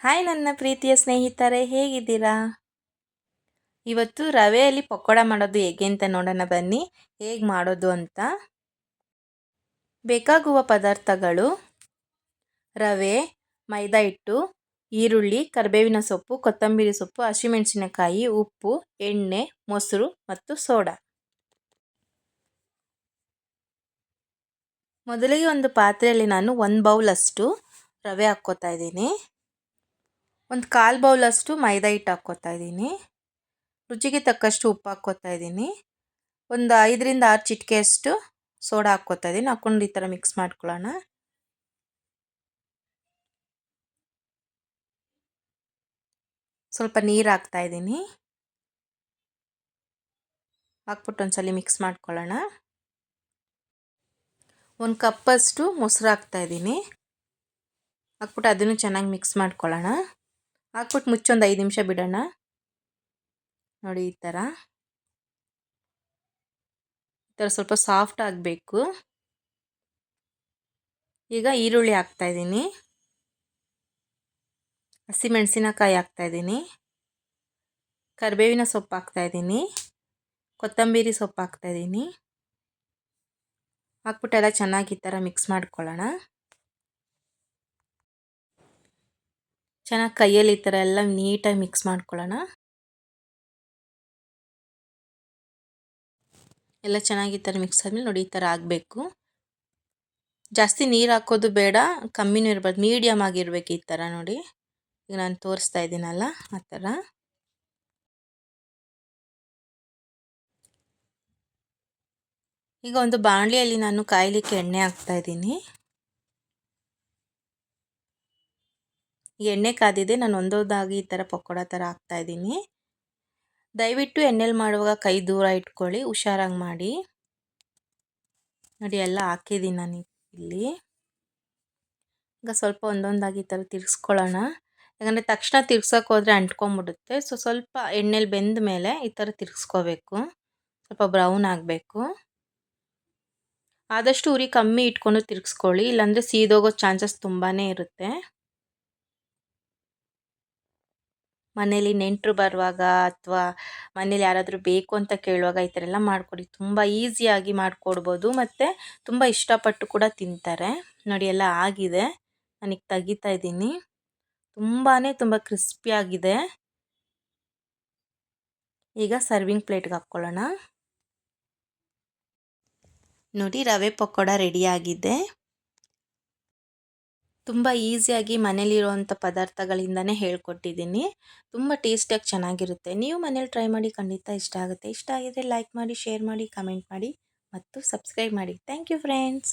Hi ನನ್ನ ಪ್ರೀತಿಯ ಸ್ನೇಹಿತರೆ, ಹೇಗಿದ್ದೀರಾ? ಇವತ್ತು ರವೆಯಲ್ಲಿ ಪಕೋಡ ಮಾಡೋದು ಹೇಗೆ ಅಂತ ನೋಡೋಣ ಬನ್ನಿ. ಹೇಗೆ ಮಾಡೋದು ಅಂತ. ಬೇಕಾಗುವ ಪದಾರ್ಥಗಳು. ರವೆ, ಮೈದಾ ಹಿಟ್ಟು, ಈರುಳ್ಳಿ, ಕರಿಬೇವಿನ ಸೊಪ್ಪು, ಕೊತ್ತಂಬರಿ ಸೊಪ್ಪು, ಹಸಿಮೆಣಸಿನಕಾಯಿ, ಉಪ್ಪು, ಎಣ್ಣೆ, ಮೊಸರು ಮತ್ತು ಸೋಡಾ. ಮೊದಲಿಗೆ ಒಂದು ಪಾತ್ರೆಯಲ್ಲಿ ನಾನು ಒಂದು ಬೌಲಷ್ಟು ರವೆ ಹಾಕ್ಕೋತಾ ಇದ್ದೀನಿ. ಒಂದು ಕಾಲು ಬೌಲಷ್ಟು ಮೈದಾ ಹಿಟ್ಟು ಹಾಕ್ಕೋತಾ ಇದ್ದೀನಿ. ರುಚಿಗೆ ತಕ್ಕಷ್ಟು ಉಪ್ಪು ಹಾಕ್ಕೋತಾ ಇದ್ದೀನಿ. ಒಂದು ಐದರಿಂದ ಆರು ಚಿಟಿಕೆಯಷ್ಟು ಸೋಡಾ ಹಾಕ್ಕೋತಾ ಇದ್ದೀನಿ. ಹಾಕ್ಕೊಂಡು ಈ ಥರ ಮಿಕ್ಸ್ ಮಾಡ್ಕೊಳ್ಳೋಣ. ಸ್ವಲ್ಪ ನೀರು ಹಾಕ್ತಾ ಇದ್ದೀನಿ. ಹಾಕ್ಬಿಟ್ಟು ಒಂದ್ಸಲ ಮಿಕ್ಸ್ ಮಾಡ್ಕೊಳ್ಳೋಣ. ಒಂದು ಕಪ್ಪಷ್ಟು ಮೊಸರು ಹಾಕ್ತಾ ಇದ್ದೀನಿ. ಹಾಕ್ಬಿಟ್ಟು ಅದನ್ನು ಚೆನ್ನಾಗಿ ಮಿಕ್ಸ್ ಮಾಡ್ಕೊಳ್ಳೋಣ. ಹಾಕ್ಬಿಟ್ಟು ಮುಚ್ಚೊಂದು ಐದು ನಿಮಿಷ ಬಿಡೋಣ. ನೋಡಿ ಈ ಥರ ಈ ಥರ ಸ್ವಲ್ಪ ಸಾಫ್ಟ್ ಆಗಬೇಕು. ಈಗ ಈರುಳ್ಳಿ ಹಾಕ್ತಾಯಿದ್ದೀನಿ ಹಸಿಮೆಣಸಿನಕಾಯಿ ಹಾಕ್ತಾಯಿದ್ದೀನಿ ಕರಿಬೇವಿನ ಸೊಪ್ಪು ಹಾಕ್ತಾಯಿದ್ದೀನಿ ಕೊತ್ತಂಬರಿ ಸೊಪ್ಪು ಹಾಕ್ತಾಯಿದ್ದೀನಿ ಹಾಕ್ಬಿಟ್ಟೆಲ್ಲ ಚೆನ್ನಾಗಿ ಈ ಥರ ಮಿಕ್ಸ್ ಮಾಡ್ಕೊಳ್ಳೋಣ. ಚೆನ್ನಾಗಿ ಕೈಯಲ್ಲಿ ಈ ಥರ ಎಲ್ಲ ನೀಟಾಗಿ ಮಿಕ್ಸ್ ಮಾಡ್ಕೊಳ್ಳೋಣ. ಎಲ್ಲ ಚೆನ್ನಾಗಿ ಈ ಥರ ಮಿಕ್ಸ್ ಆದಮೇಲೆ ನೋಡಿ ಈ ಥರ ಆಗಬೇಕು. ಜಾಸ್ತಿ ನೀರು ಹಾಕೋದು ಬೇಡ, ಕಮ್ಮಿನೂ ಇರ್ಬಾರ್ದು ಮೀಡಿಯಮ್ ಆಗಿರ್ಬೇಕು ಈ ಥರ ನೋಡಿ. ಈಗ ನಾನು ತೋರಿಸ್ತಾ ಇದ್ದೀನಲ್ಲ, ಆ ಥರ. ಈಗ ಒಂದು ಬಾಣಲಿಯಲ್ಲಿ ನಾನು ಕಾಯಲಿಕ್ಕೆ ಎಣ್ಣೆ ಹಾಕ್ತಾ ಇದ್ದೀನಿ. ಎಣ್ಣೆ ಕಾದಿದೆ, ನಾನು ಒಂದೊಂದಾಗಿ ಈ ಥರ ಪಕೋಡ ಥರ ಹಾಕ್ತಾಯಿದ್ದೀನಿ ದಯವಿಟ್ಟು ಎಣ್ಣೆಲಿ ಮಾಡುವಾಗ ಕೈ ದೂರ ಇಟ್ಕೊಳ್ಳಿ, ಹುಷಾರಾಗಿ ಮಾಡಿ. ನೋಡಿ, ಎಲ್ಲ ಹಾಕಿದ್ದೀನಿ ನಾನು ಇಲ್ಲಿ. ಈಗ ಸ್ವಲ್ಪ ಒಂದೊಂದಾಗಿ ಈ ಥರ ತಿರ್ಗಿಸ್ಕೊಳ್ಳೋಣ. ಯಾಕಂದರೆ ತಕ್ಷಣ ತಿರ್ಗ್ಸೋಕೆ ಹೋದರೆ ಅಂಟ್ಕೊಂಬಿಡುತ್ತೆ. ಸೊ, ಸ್ವಲ್ಪ ಎಣ್ಣೆಲಿ ಬೆಂದ ಮೇಲೆ ಈ ಥರ ತಿರ್ಗಿಸ್ಕೋಬೇಕು. ಸ್ವಲ್ಪ ಬ್ರೌನ್ ಆಗಬೇಕು. ಆದಷ್ಟು ಉರಿ ಕಮ್ಮಿ ಇಟ್ಕೊಂಡು ತಿರ್ಗಿಸ್ಕೊಳ್ಳಿ. ಇಲ್ಲಾಂದರೆ ಸೀದೋಗೋ ಚಾನ್ಸಸ್ ತುಂಬಾ ಇರುತ್ತೆ. ಮನೇಲಿ ನೆಂಟರು ಬರುವಾಗ ಅಥವಾ ಮನೇಲಿ ಯಾರಾದರೂ ಬೇಕು ಅಂತ ಕೇಳುವಾಗ ಈ ಥರ ಎಲ್ಲ ಮಾಡಿಕೊಡಿ. ತುಂಬ ಈಸಿಯಾಗಿ ಮಾಡಿಕೊಡ್ಬೋದು ಮತ್ತು ತುಂಬ ಇಷ್ಟಪಟ್ಟು ಕೂಡ ತಿಂತಾರೆ. ನೋಡಿ ಎಲ್ಲ ಆಗಿದೆ. ನನಗೆ ತೆಗಿತಾ ಇದ್ದೀನಿ. ತುಂಬಾ ತುಂಬ ಕ್ರಿಸ್ಪಿಯಾಗಿದೆ ಈಗ ಸರ್ವಿಂಗ್ ಪ್ಲೇಟ್ಗೆ ಹಾಕ್ಕೊಳ್ಳೋಣ. ನೋಡಿ ರವೆ ಪಕೋಡ ರೆಡಿಯಾಗಿದೆ ತುಂಬ ಈಸಿಯಾಗಿ ಮನೇಲಿರುವಂಥ ಪದಾರ್ಥಗಳಿಂದನೇ ಹೇಳ್ಕೊಟ್ಟಿದ್ದೀನಿ. ತುಂಬ ಟೇಸ್ಟಿಯಾಗಿ ಚೆನ್ನಾಗಿರುತ್ತೆ. ನೀವು ಮನೇಲಿ ಟ್ರೈ ಮಾಡಿ ಖಂಡಿತ ಇಷ್ಟ ಆಗುತ್ತೆ. ಇಷ್ಟ ಆಗಿದ್ರೆ ಲೈಕ್ ಮಾಡಿ, ಶೇರ್ ಮಾಡಿ, ಕಮೆಂಟ್ ಮಾಡಿ ಮತ್ತು ಸಬ್ಸ್ಕ್ರೈಬ್ ಮಾಡಿ. Thank you friends.